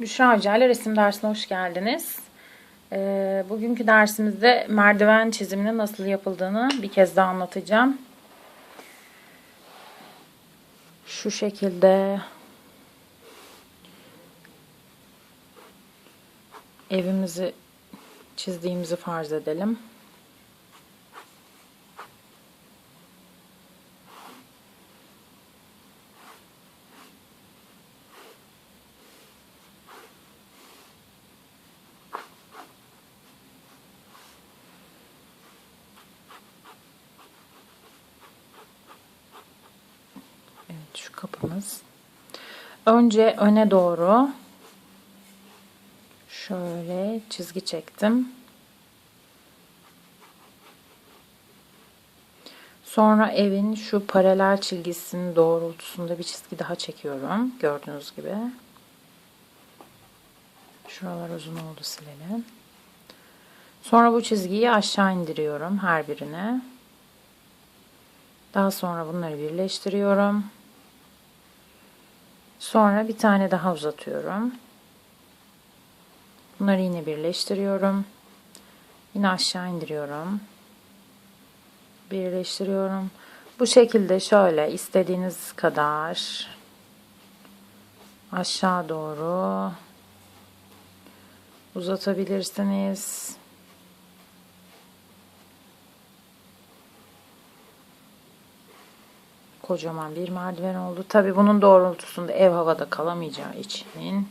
Büşra Hoca ile resim dersine hoş geldiniz. Ee, bugünkü dersimizde merdiven çiziminin nasıl yapıldığını bir kez daha anlatacağım. Şu şekilde evimizi çizdiğimizi farz edelim. Şu kapımız. Önce öne doğru şöyle çizgi çektim. Sonra evin şu paralel çizgisinin doğrultusunda bir çizgi daha çekiyorum. Gördüğünüz gibi. Şuralar uzun oldu silelim. Sonra bu çizgiyi aşağı indiriyorum her birine. Daha sonra bunları birleştiriyorum. Sonra bir tane daha uzatıyorum. Bunları yine birleştiriyorum. Yine aşağı indiriyorum. Birleştiriyorum. Bu şekilde şöyle istediğiniz kadar aşağı doğru uzatabilirsiniz. Kocaman bir merdiven oldu. Tabi bunun doğrultusunda ev havada kalamayacağı için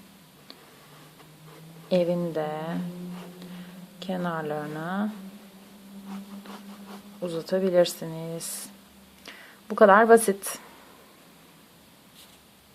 evin de kenarlarını uzatabilirsiniz. Bu kadar basit.